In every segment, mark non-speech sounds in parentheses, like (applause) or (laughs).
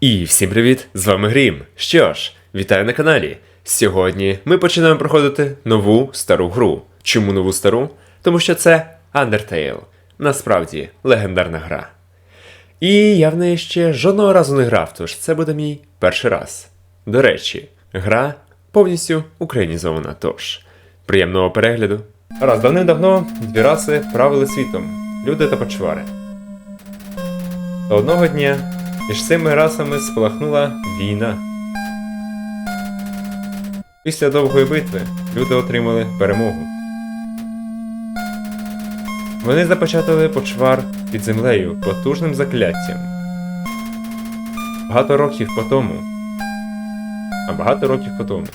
І всім привіт! З вами Грім. Що ж, вітаю на каналі. Сьогодні ми починаємо проходити нову стару гру. Чому нову стару? Тому що це Undertale. Насправді легендарна гра. І я в неї ще жодного разу не грав, тож це буде мій перший раз. До речі, гра повністю українізована. Тож, приємного перегляду. Раз давним-давно дві раси правили світом люди та почвари. Одного дня між цими расами спалахнула війна. Після довгої битви люди отримали перемогу. Вони започатали почвар під землею потужним закляттям. Багато років по тому. А багато років по тому.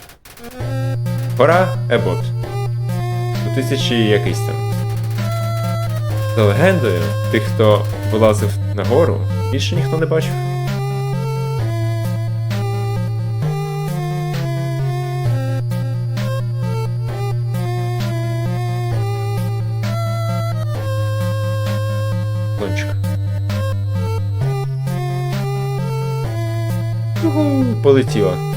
Гора Ебот. У тисячі якийсь там. За легендою, тих, хто вилазив на гору, більше ніхто не бачив. Полетіла.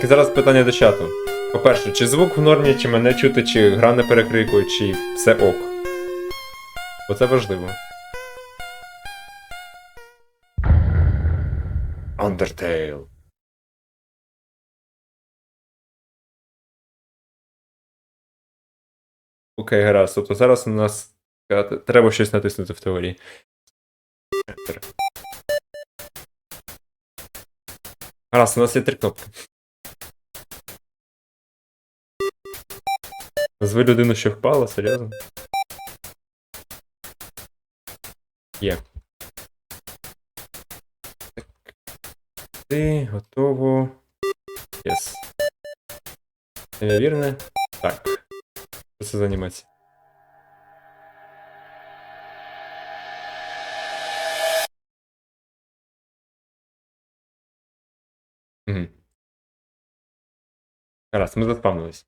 Так і зараз питання до чату. По-перше, чи звук в нормі, чи мене чути, чи гра не перекрикує, чи все ок. Бо це важливо. Undertale. Окей, гаразд. Тобто зараз у нас е, треба щось натиснути в теорії. Гаразд, у нас є три кнопки. Назви людину, що впала, серйозно? Є. Так. Ти готово. Єс. Неймовірне. Так. Що це за. Гаразд, ми заспавнились.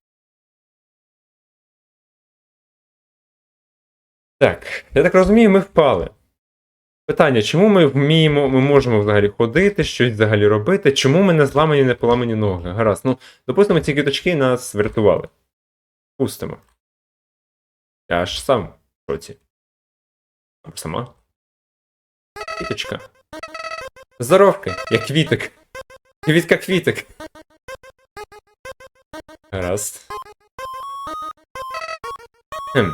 Так, я так розумію, ми впали. Питання, чому ми вміємо, ми можемо взагалі ходити, щось взагалі робити, чому ми не зламані, не поламані ноги? Гаразд, ну, допустимо, ці квіточки нас врятували. Пустимо. Я аж сам в шоці. Або сама. Квіточка. Здоровки, я квіток. Квітка квіток. Гаразд. Хм.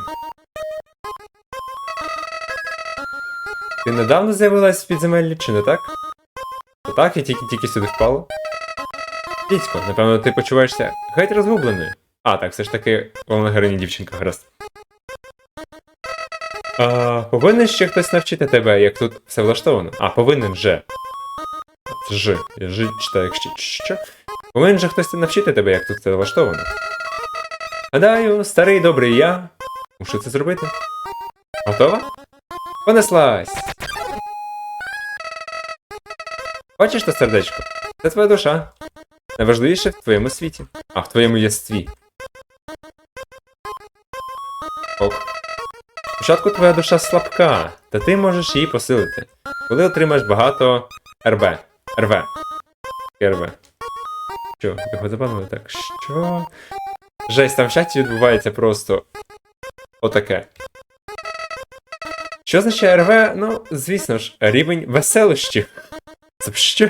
Ти недавно з'явилась в підземеллі, чи не так? То так, я тільки тільки сюди впала. Дідько, напевно, ти почуваєшся геть розгубленою. А, так, все ж таки, головна героїня дівчинка, гаразд. А, повинен ще хтось навчити тебе, як тут все влаштовано. А, повинен же. Ж. Я Ж читаю, якщо. Що? Повинен же хтось навчити тебе, як тут все влаштовано. Гадаю, старий добрий я. Мушу це зробити. Готова? Понеслась! Бачиш те сердечко? Це твоя душа. Найважливіше в твоєму світі, а в твоєму єстві. Ок. Спочатку твоя душа слабка, та ти можеш її посилити, коли отримаєш багато РБ. РВ. РВ. Що, його забанили так? Що? Жесть, там в чаті відбувається просто отаке. Що означає РВ? Ну, звісно ж, рівень веселощів. Це що?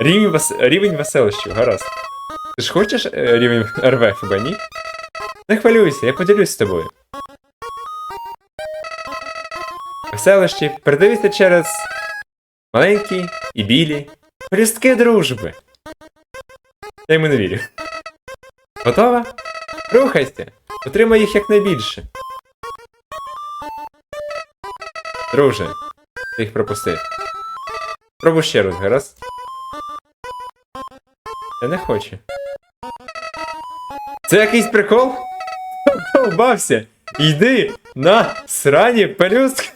Рівень, вес... рівень веселощів, гаразд. Ти ж хочеш е, рівень РВ хіба ні? Не хвилюйся, я поділюсь з тобою. Веселощі передаються через маленькі і білі пелюстки дружби. Я йому не вірю. Готова? Рухайся! Отримай їх якнайбільше. Друже, ти їх пропустив. Пробуй ще раз, гаразд? Я не хочу. Це якийсь прикол? Довбався! Йди на срані пелюстки!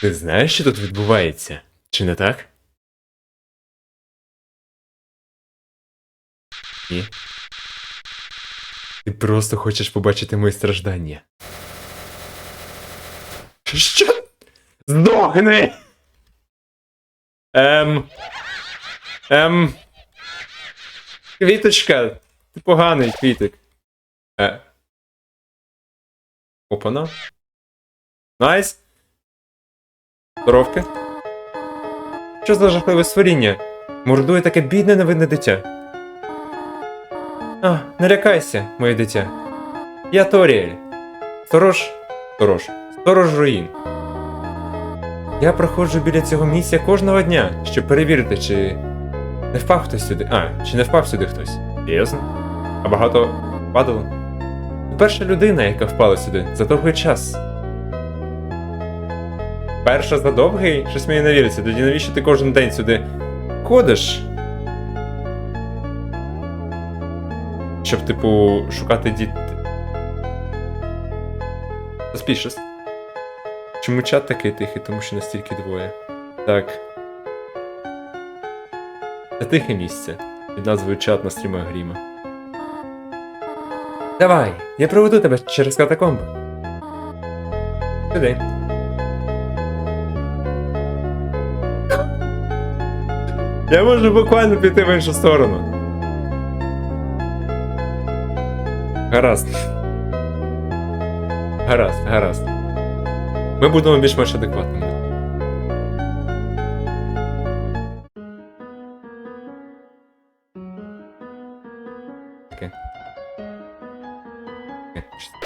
Ти знаєш, що тут відбувається? Чи не так? Ні. Ти просто хочеш побачити мої страждання. Що? Здохни! Ем. Ем. Квіточка. Ти поганий квітик. Е. Опана. Найс. Здоровки. Що за жахливе створіння? Мордує таке бідне невинне дитя. А, не лякайся, моє дитя. Я Торіель. Сторож. Сторож. Сторож руїн. Я проходжу біля цього місця кожного дня, щоб перевірити, чи не впав хтось сюди. А, чи не впав сюди хтось. Серйозно? А багато падало? Перша людина, яка впала сюди за довгий час. Перша за довгий? Щось мені не віриться. Тоді навіщо ти кожен день сюди ходиш? Щоб, типу, шукати діт. Suspicious. Чому чат такий тихий, тому що настільки двоє. Так. Це тихе місце. Під назвою чат на стрімах Гріма. Давай, я проведу тебе через катакомби. Сюди. Я можу буквально піти в іншу сторону. Гаразд. Гаразд, гаразд. Ми будемо більш-менш адекватними.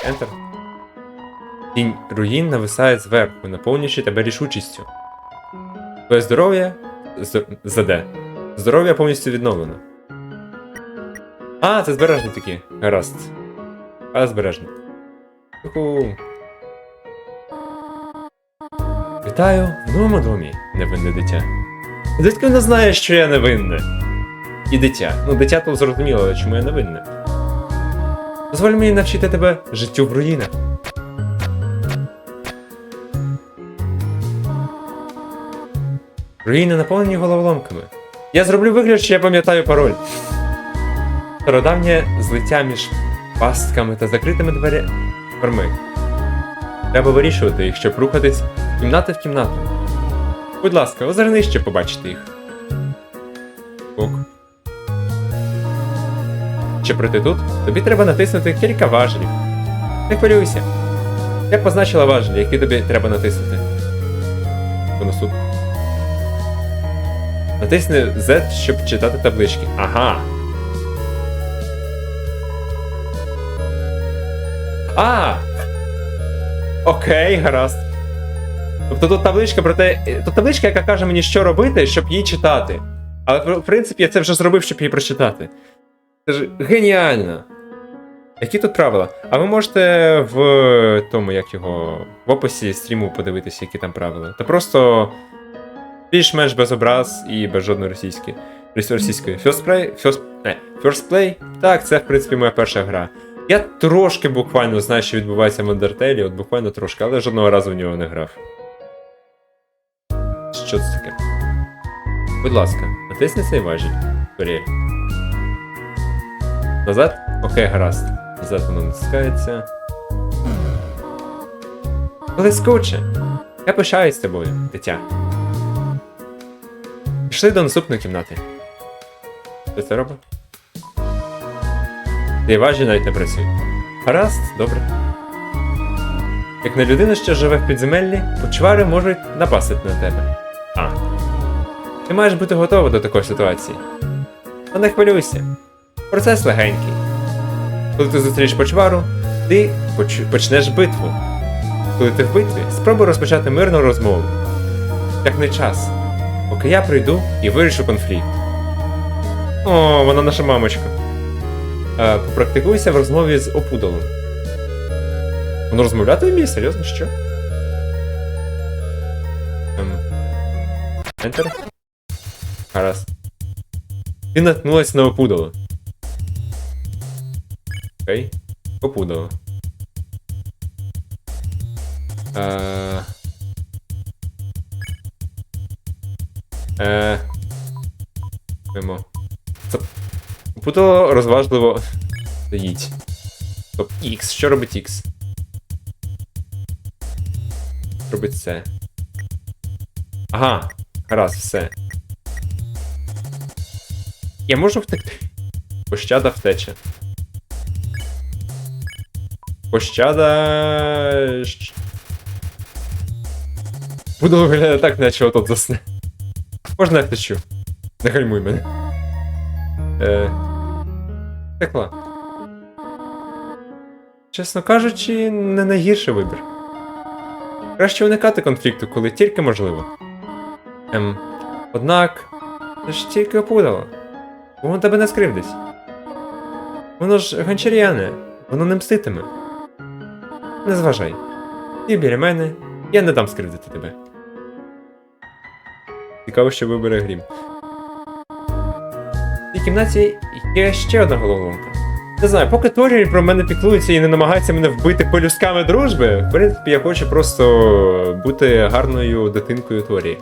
Enter. Тінь руїн нависає зверху, наповнюючи тебе рішучістю. Твоє здоров'я з- заде. Здоров'я повністю відновлено. А, це збережні такі. Гаразд. А, збережні. Уху. Вітаю в новому домі, невинне дитя. Звідки вона знає, що я невинне? І дитя. Ну, дитя то зрозуміло, чому я невинне. Дозволь мені навчити тебе життю в руїнах. Руїни наповнені головоломками. Я зроблю вигляд, що я пам'ятаю пароль. Стародавнє злиття між пастками та закритими дверима. Треба вирішувати їх, щоб рухатись з кімнати в кімнату. Будь ласка, озирни, щоб побачити їх. Ок. Щоб пройти тут, тобі треба натиснути кілька важелів. Не хвилюйся. Я позначила важелі, які тобі треба натиснути. Тут. Натисни Z, щоб читати таблички. Ага. А! Окей, гаразд. Тобто тут табличка про те. Тут табличка, яка каже мені, що робити, щоб її читати. Але в принципі я це вже зробив, щоб її прочитати. Це ж геніально. Які тут правила? А ви можете в тому, як його, в описі стріму подивитися, які там правила. Та просто більш-менш без образ і без жодної російської. Російської. First play, first, не, first play? Так, це в принципі моя перша гра. Я трошки буквально знаю, що відбувається в Undertale, от буквально трошки, але жодного разу в нього не грав. Що це таке? Будь ласка, натисни цей важіль. Турель. Назад? Окей, гаразд. Назад воно натискається. Блискуче! Я пишаюсь з тобою, дитя. Пішли до наступної кімнати. Що це робить? Важіль навіть не працює. Гаразд, добре. Як на людину, що живе в підземеллі, почвари можуть напасти на тебе. А. Ти маєш бути готова до такої ситуації. Та не хвилюйся. Процес легенький. Коли ти зустрінеш почвару, ти поч- почнеш битву. Коли ти в битві, спробуй розпочати мирну розмову. Як не час. Поки я прийду і вирішу конфлікт. О, вона наша мамочка. Е, попрактикуйся в розмові з опудолом. Воно розмовляти вміє? Серйозно, що? Ем. Enter. Гаразд. Ти наткнулась на опудоло. Окей. Опудоло. Е... Е. Мимо. Це. Розважливо. Стоїть. Стоп, X. Що робить X? Робить це. Ага. Гаразд, все. Я можу втекти. Пощада втече. Пощада. Буду виглядати так, наче отут засне. Можна я втечу? Не гальмуй мене. Е. Текла. Чесно кажучи, не найгірший вибір. Краще уникати конфлікту, коли тільки можливо. Ем. Однак. Це ж тільки опудало. Воно тебе не скривдить. Воно ж гончар'яне, воно не мститиме. Не зважай. Ти біля мене, я не дам скривдити тебе. Цікаво, що вибере грім. В цій кімнаті є ще одна головоломка. Не знаю, поки Торі про мене піклується і не намагається мене вбити полюсками дружби, в принципі, я хочу просто бути гарною дитинкою Торі.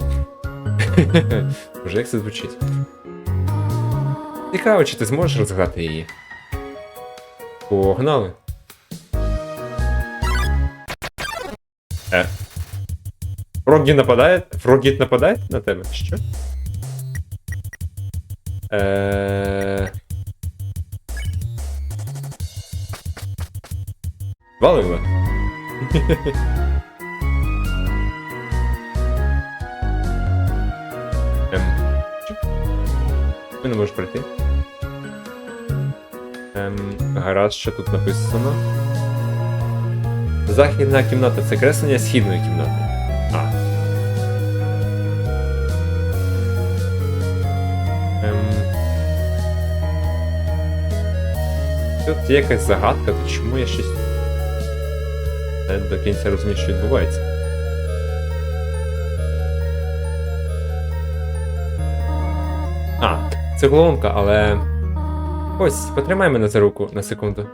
(laughs) Боже, як це звучить? Цікаво, чи ти зможеш розгадати її. Погнали. Е. Фрогі нападає? Фрогіт нападає на тебе? Що? Е... Валила. Ем. Ти не можеш пройти. Ем, гаразд, що тут написано. Західна кімната це креслення східної кімнати. А. Ем. Тут є якась загадка, то чому я щось. Не до кінця розумію, що відбувається. А, це головоломка, але. Ось, потримай мене за руку на секунду.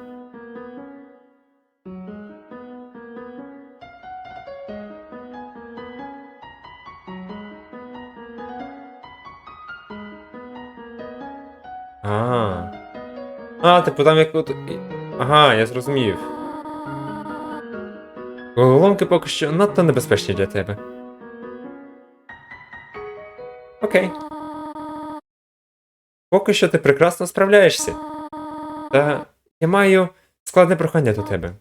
А, типу там як от. Ага, я зрозумів. Головоломки поки що надто небезпечні для тебе. Окей. Поки що ти прекрасно справляєшся. Та я маю складне прохання до тебе.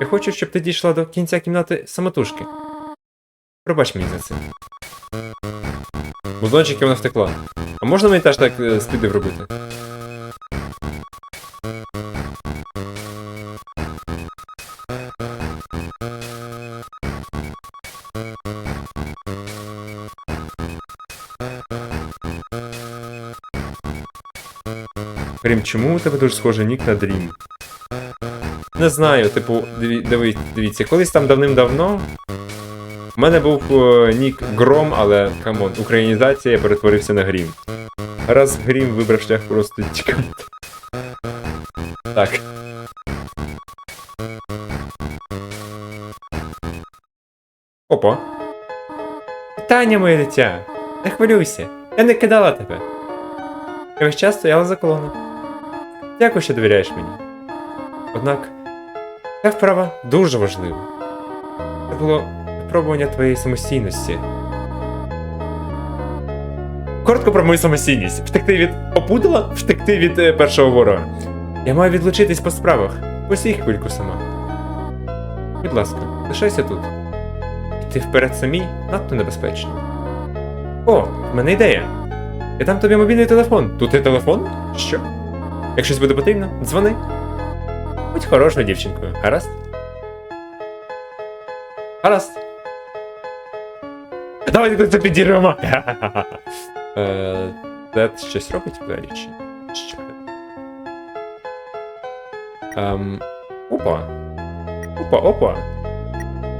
Я хочу, щоб ти дійшла до кінця кімнати самотужки. Пробач мені за це. Музончики вона втекла. А можна мені теж так е, спідив робити? Крім чому у тебе дуже схожий нік на Дрім? Не знаю, типу, диві, диві, дивіться, колись там давним-давно. У мене був е, нік Гром, але камон, українізація я перетворився на Грім. Раз Грім вибрав шлях просто тікати. Так. Опа. Вітання, моє дитя! Не хвилюйся, я не кидала тебе. Весь час стояла за колоном. Дякую, що довіряєш мені. Однак, ця вправа дуже важлива. Це було випробування твоєї самостійності. Коротко про мою самостійність. Втекти від опудала, втекти від е, першого ворога. Я маю відлучитись по справах. Посій хвильку сама. Будь ласка, лишайся тут. Йти вперед самій надто небезпечно. О, в мене ідея. Я дам тобі мобільний телефон. Тут є телефон? Що? Як щось буде потрібно, дзвони. Будь хорошою дівчинкою, гаразд? Гаразд. Давайте (laughs) це підірвемо. Е, Дед щось робить взагалі чи? Що? Ем, опа. Опа, опа.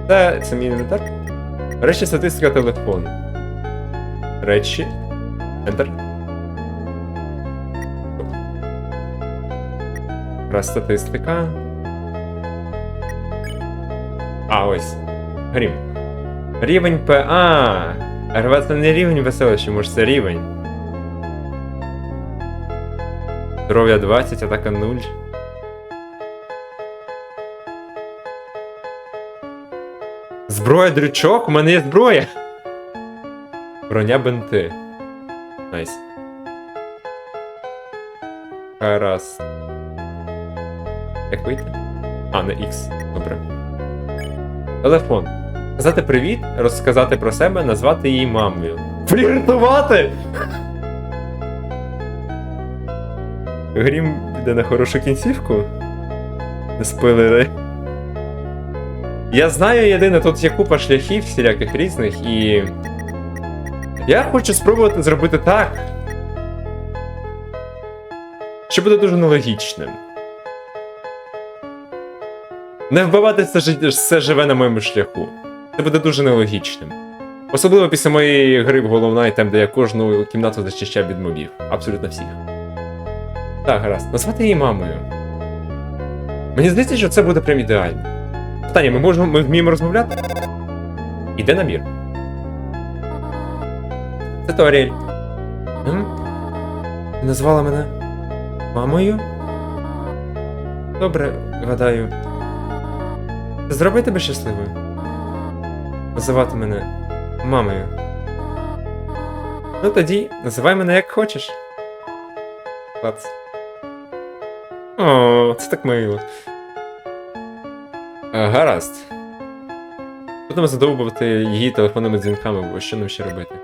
Це, це мій інвентар. Речі, статистика телефону. Речі. Enter. Раз статистика. А, ось. Грім. Рівень П. А. РВ це не рівень веселища, може це рівень. Здоров'я 20, атака 0. Зброя дрючок? У мене є зброя. Броня бенти. Найс. Гаразд. Як вийти? А, на X. Добре. Телефон. Сказати привіт, розказати про себе, назвати її мамою. Фліртувати! Грім піде на хорошу кінцівку. Не спойлери. Я знаю єдине, тут є купа шляхів всіляких різних, і. Я хочу спробувати зробити так. Що буде дуже нелогічним. Не вбивати все, все живе на моєму шляху. Це буде дуже нелогічним. Особливо після моєї гри в головна і там, де я кожну кімнату зачищав від мобів. Абсолютно всіх. Так, гаразд. Назвати її мамою. Мені здається, що це буде прям ідеально. Питання, ми можемо. Ми вміємо розмовляти? Іде набір. Це Торіель. М? Назвала мене мамою? Добре, гадаю. Це зроби тебе щасливою. Називати мене мамою. Ну тоді, називай мене як хочеш. Клац. О, це так мило. А, гаразд. Будемо задовбувати її телефонними дзвінками, бо що нам ще робити?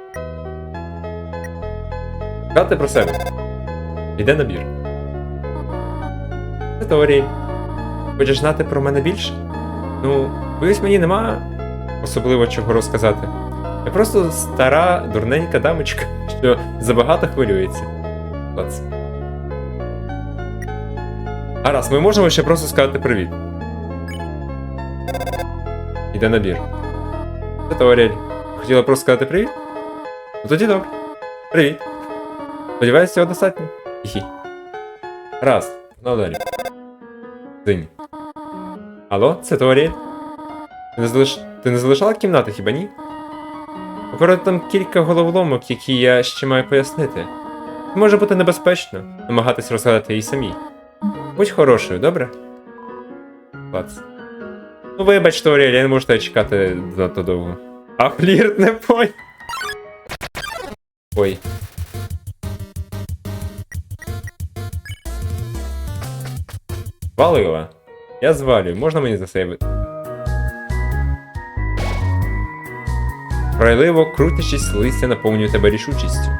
Казати про себе. Іде набір. Це Торі. Хочеш знати про мене більше? Ну, боюсь, мені нема особливо чого розказати. Я просто стара, дурненька дамочка, (laughs) що забагато хвилюється. Клац. Гаразд, ми можемо ще просто сказати привіт. Іде набір. Це Торіель. Хотіла просто сказати привіт? Ну тоді добре. Привіт. Сподіваюся, цього достатньо. Хі. Раз, ну далі. День. Алло, це Торіель? Ти не, залиш... Ти не залишала кімнати, хіба ні? Попереду там кілька головоломок, які я ще маю пояснити. Може бути небезпечно намагатись розгадати її самі. Будь хорошою, добре? Клац. Ну вибач, Торіель, я не можу тебе чекати занадто довго. А флірт не пой. Ой. Валила. Я звалюю, можна мені засейвити? Прайливо, крутячись, листя наповнює тебе рішучістю.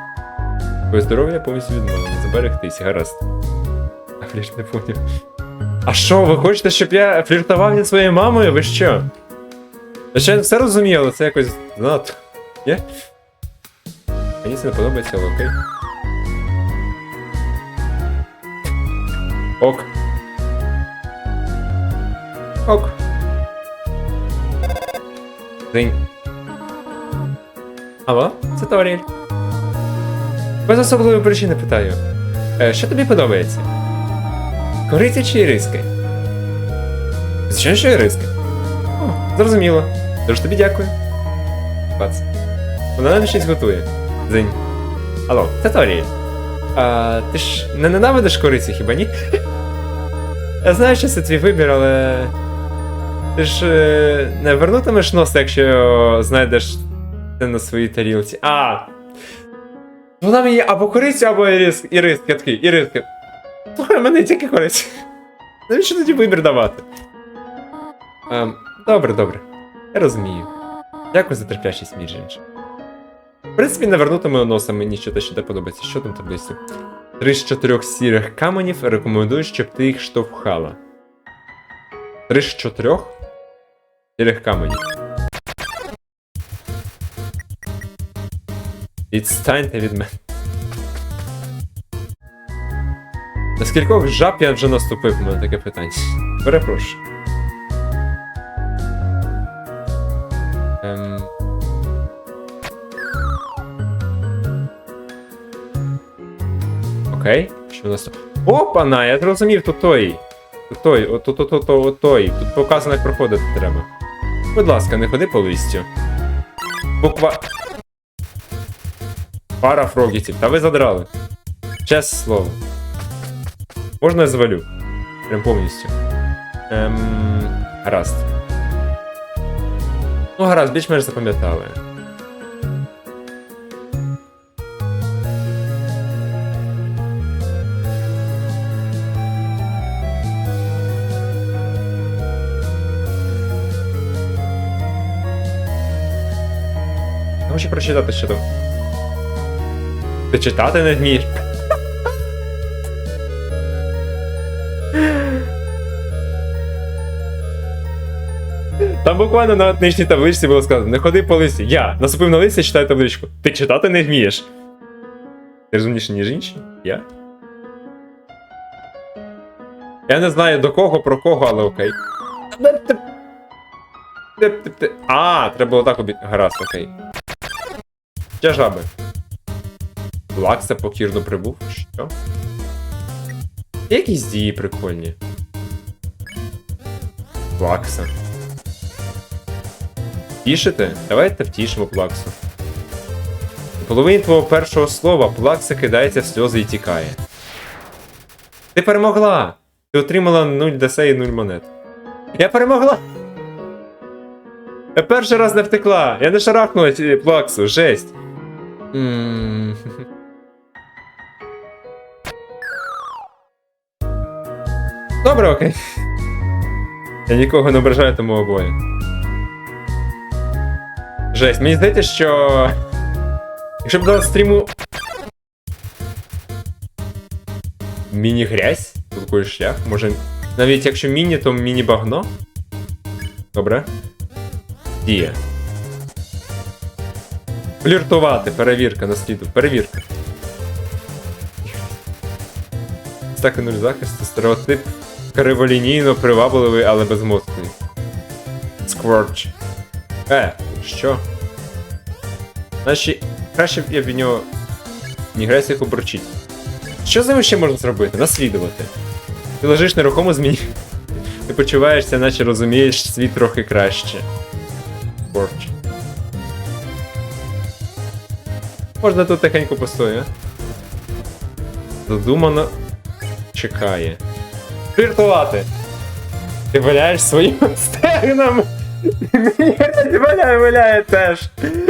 Твоє здоров'я повністю відновлено. Заберегтись, гаразд. А флірт не поняв. А що, ви хочете, щоб я фліртував зі своєю мамою? Ви що? Я все розумію, але це якось занадто. Є? Мені це не подобається, але окей. Ок. Ок. День. Алло, це Торіль. Без особливої причини питаю. Е, що тобі подобається? Кориці чи риски? Звичайно, що риски. О, зрозуміло. Дуже тобі дякую. Бац. Вона нам щось готує. Зинь. Алло, це Торіль. А ти ж не ненавидиш кориці, хіба ні? (laughs) Я знаю, що це твій вибір, але. Ти ж е, не вернутимеш нос, якщо знайдеш це на своїй тарілці. А! Вона мені або корицю, або ірис, ірис, я такий, іриски. Слухай, мене тільки кориця. Навіщо тоді вибір давати? Ем, добре, добре. Я розумію. Дякую за терплячість, між іншим. В принципі, не вернутиме носа мені що те подобається. Що там таблиці? Три з чотирьох сірих каменів рекомендую, щоб ти їх штовхала. Три з чотирьох сірих каменів. Відстаньте від мене. На скількох жаб я вже наступив, у мене таке питання. Перепрошую. Ем... Окей, що у нас тут? Опана, я зрозумів, тут той. Тут той, от тут, тут, тут, от той. Тут показано, як проходити треба. Будь ласка, не ходи по листю. Буква. Пара фрогітів. Та ви задрали. Чесне слово. Можна я завалю? Прям повністю. Ем, гаразд. Ну, гаразд, більш-менш запам'ятали. Хочу прочитати що там. Ти читати не вмієш? Там буквально на нижній табличці було сказано: не ходи по лисі. Я наступив на лисі, читаю табличку. Ти читати не вмієш. Ти розумніше, ніж інші? Я? Я не знаю до кого, про кого, але окей. А, треба було так обі... Гаразд, окей. Ще. Лакса покірно прибув? Що? Якісь дії прикольні. Плакса. Тішити? Давайте втішимо плаксу. У половині твого першого слова плакса кидається в сльози і тікає. Ти перемогла! Ти отримала 0 десе і 0 монет. Я перемогла! Я перший раз не втекла! Я не шарахнула ці плаксу, жесть! Добре, окей. Я нікого не ображаю, тому обоє. Жесть, мені здається, що. Якщо б дав стріму. Міні-грязь? Такий шлях. Може. Навіть якщо міні, то міні-багно. Добре. Дія. Фліртувати, перевірка на сліду. Перевірка. Стаки нуль захисту, стереотип криволінійно привабливий, але безмозкий. Скворч. Е, що? Наші. Краще б я б нього. Нігресі їх обручить. Що з ними ще можна зробити? Наслідувати. Ти лежиш нерухомо зміні. Ти почуваєшся, наче розумієш світ трохи краще. Скворч. Можна тут тихенько постою? Задумано чекає. Фліртувати! Ти валяєш своїм (laughs) стегнами! Мені валяє, валяє теж!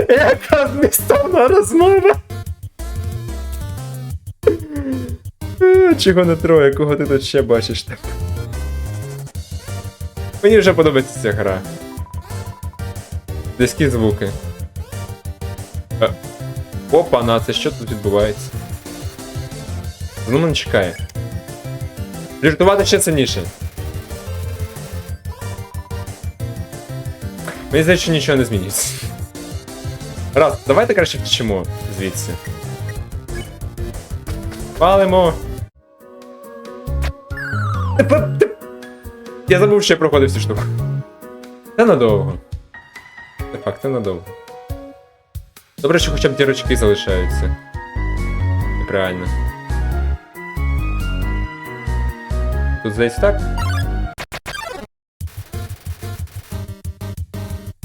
Яка змістовна розмова! Е, Чого не троє, кого ти тут ще бачиш так? Мені вже подобається ця гра. Близькі звуки. Опа, на це що тут відбувається? Воно мене чекає. Фліртувати ще сильніше. Мені здається, нічого не змінюється. Раз, давайте краще втечемо звідси. Палимо. Я забув, що я проходив цю штуку. Це надовго. Це факт, це надовго. Добре, що хоча б дірочки залишаються. Реально. Тут здається так.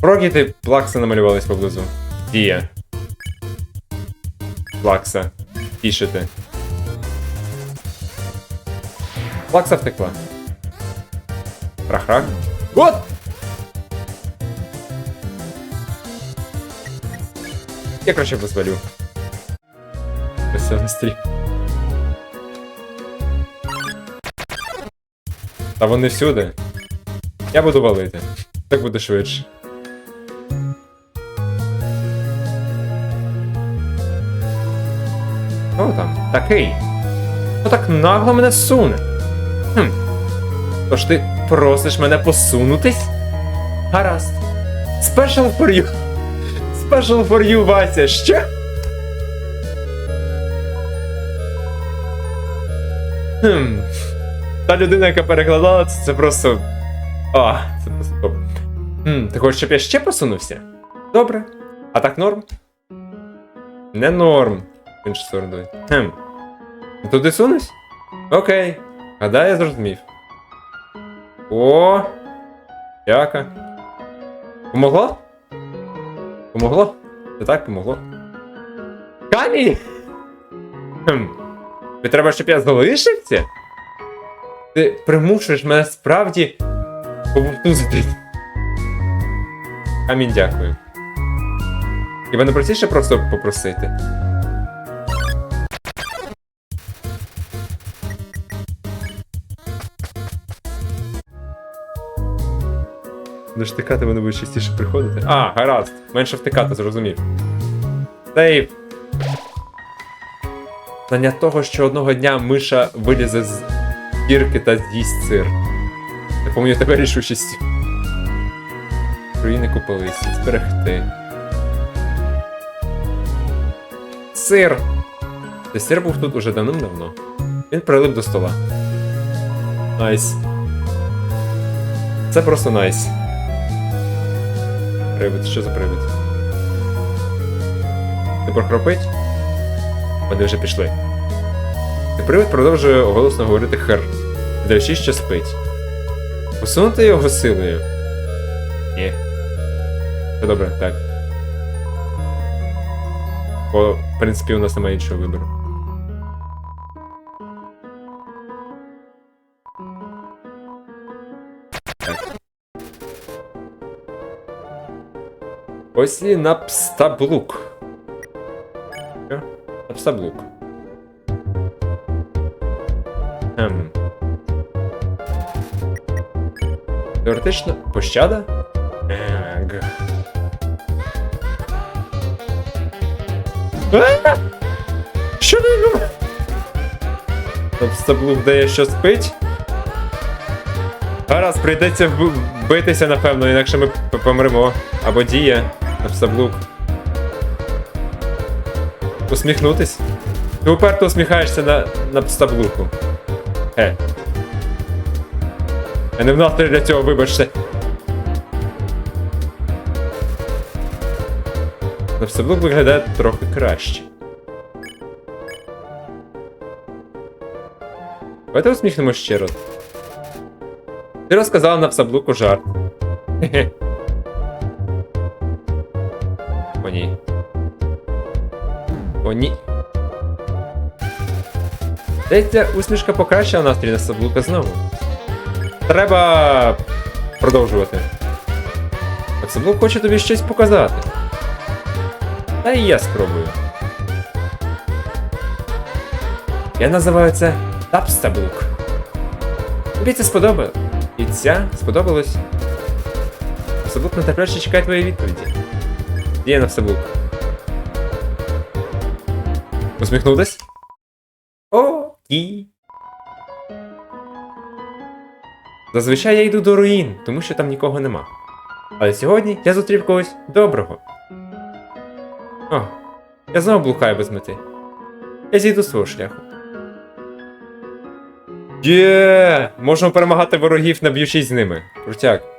Прогіти плакса намалювались поблизу. Дія. Плакса. Тішити. Плакса втекла. Рах-рах. Вот! Я краще позволю. Веселий стрім. Та вони всюди. Я буду валити. Так буде швидше. Хто там? Такий. Хто так нагло мене суне? Хм. Тож ти просиш мене посунутись? Гаразд. For you. Special for you, Вася. Що? Хм. Та людина, яка перекладала, це, це просто. А, це просто топ. Хм, ти хочеш, щоб я ще посунувся? Добре. А так норм? Не норм. В іншу сторону давай. Хм. Туди сунусь? Окей. Гадаю, я зрозумів. О. Яка. Помогло? Помогло? Це так помогло. Камінь? Треба, щоб я залишився? Ти примушуєш мене справді пововтузити. Камінь, дякую. Хіба не простіше просто попросити? Не ж втикати вони будуть частіше приходити. А, гаразд. Менше втикати, зрозумів. Сейф. Знання того, що одного дня миша вилізе з дірки та з'їсть сир. Я пам'ятаю тебе рішучістю. Руїни купились, зберегти. Сир! Цей сир був тут уже давним-давно. Він прилип до стола. Найс. Це просто найс. Привид, що за привид? Ти прохропить? Вони вже пішли. І привид продовжує голосно говорити хер, даючи, що спить. Посунути його силою. Ні. Все добре, так. Бо, в принципі, у нас немає іншого вибору. Ось і напстаблук. Що? Напстаблук. Ем. Теоретично пощада? Ег. Що ти робиш? Напстаблук дає, що спить? Гаразд, прийдеться битися, напевно, інакше ми помремо. Або діє. Напстаблук. Усміхнутись? Ти уперто усміхаєшся на, на пстаблуку. Е. Я не в настрої для цього, вибачте. Напстаблук виглядає трохи краще. Давайте усміхнемо ще раз. Ти розказала на псаблуку жарт. Хе-хе. Ні. Здається, усмішка покращила настрій на псаблука знову. Треба продовжувати. Псаблук хоче тобі щось показати. Та і я спробую. Я називаю це Тапстаблук. Тобі це сподобалось? І ця сподобалось? Псаблук нетерпляче чекає твоєї відповіді. Є на Псаблук. Усміхнувся? О. Зазвичай я йду до руїн, тому що там нікого нема. Але сьогодні я зустрів когось доброго. О, я знову блукаю без мети. Я зійду з свого шляху. Є! Можемо перемагати ворогів, наб'ючись з ними. Крутяк.